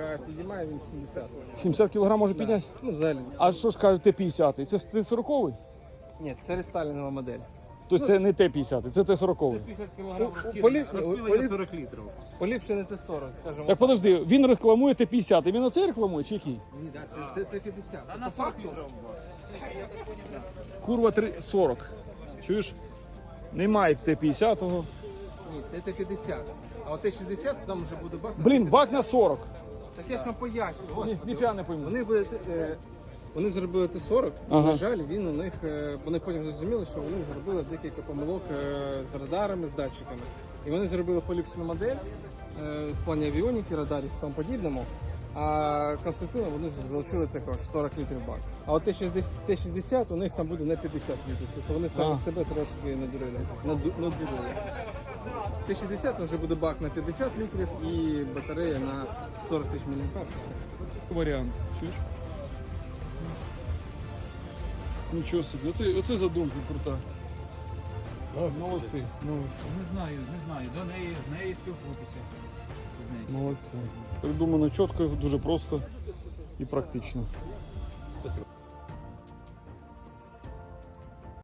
а підіймає він 70. 70 кг може підняти? Ну, взагалі. А що ж каже Т-50? Це Т-40? Ні, це рестайлінгова модель. Тобто це не Т-50, це Т-40. 50 кг полі- розпілення полі- 40 літрів. Поліпшений Т-40, скажімо. Так подожди, він рекламує Т-50, і він оце рекламує чи який? Ні, да, це, це Т-50. А на 40 літрів. Курва 3, 40. Чуєш? Немає Т-50. Ні, це Т-50. А от Т-60 там вже буде бак. Блін, Т-50. бак на 40. Так я ж вам поясню. Ні, Господи. ніфіга не пойму. Вони були, е, вони зробили Т-40, Ага. на жаль, він у них, е, вони потім зрозуміли, що вони зробили декілька помилок е, з радарами, з датчиками. І вони зробили поліпшену модель е, в плані авіоніки, радарів і тому подібному. А конструктивно вони залишили також 40 літрів бак. А от Т-60, Т-60 у них там буде на 50 літрів. Тобто вони самі А. себе трошки надурили. наду- надурили. Т-60 вже буде бак на 50 літрів і батарея на 40 тисяч мА. Варіант. Чуєш? Нічого собі. Оце, оце задумка крута. Молодці, молодці, Не знаю, не знаю. До неї, з нею спілкуватися. З нею. молодці. Придумано чітко, дуже просто і практично. Спасибо.